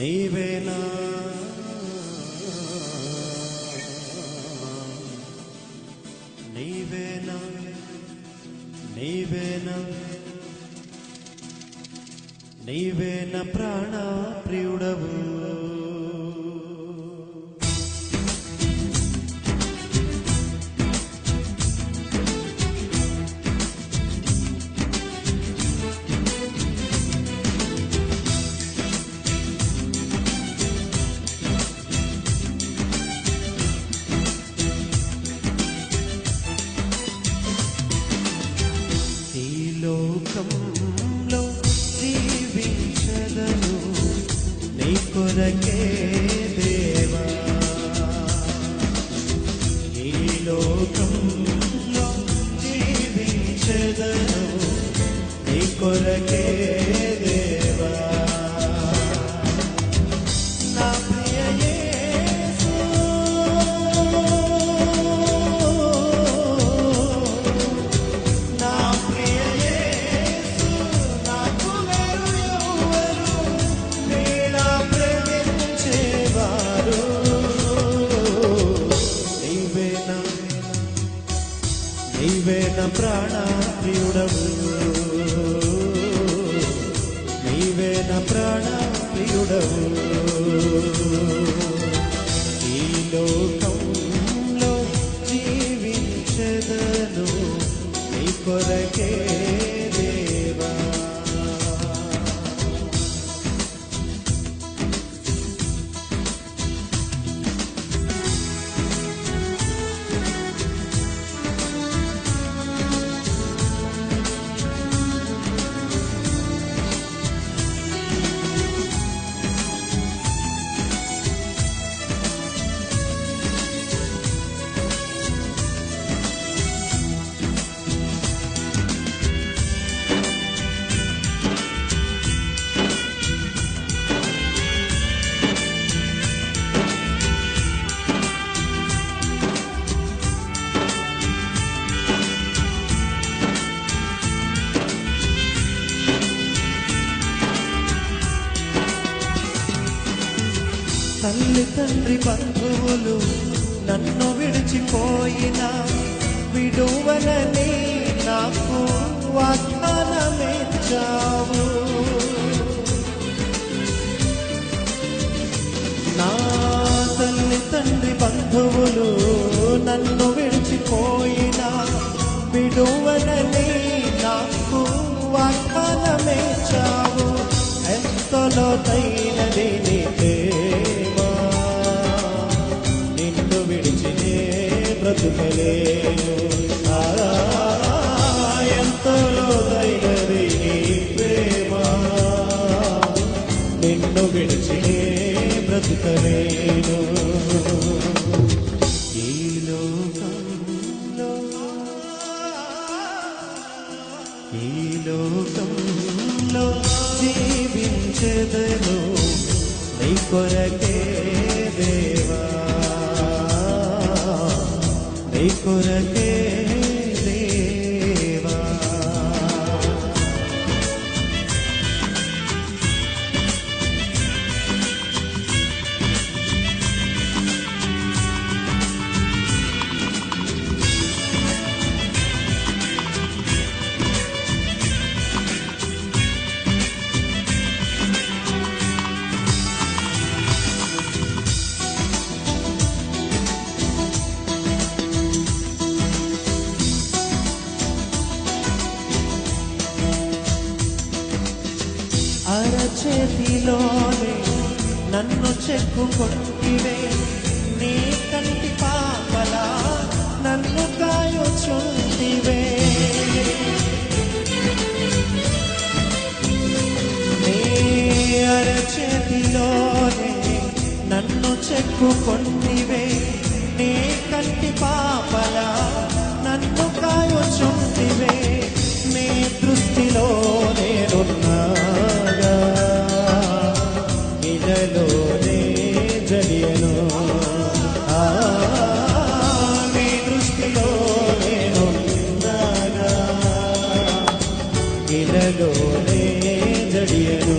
నీవేనా? నీవేనా? నీవేనా? నీవేన ప్రాణ లోకంలో జీవించదను. నీ కొరకే నీవే నా ప్రాణప్రియుడవు. నీవే నా ప్రాణప్రియుడవు. ఈ లోకంలో జీవించదను నీ కొరకే తల్లి తండ్రి బంధువులు నన్ను విడిచిపోయిన విడువలని నాకు వాగ్దానమిచ్చావు. నా తల్లి కొరకే దేవా నీ కొరకే చేతిలోనే నన్ను చెక్కుకొంటివే నీ కంటి పాపలా నన్ను కాయొచ్చుంటివే నీ అరచేతిలోనే నన్ను చెక్కుకొంటివే నీ പോലെ ദടിയനോ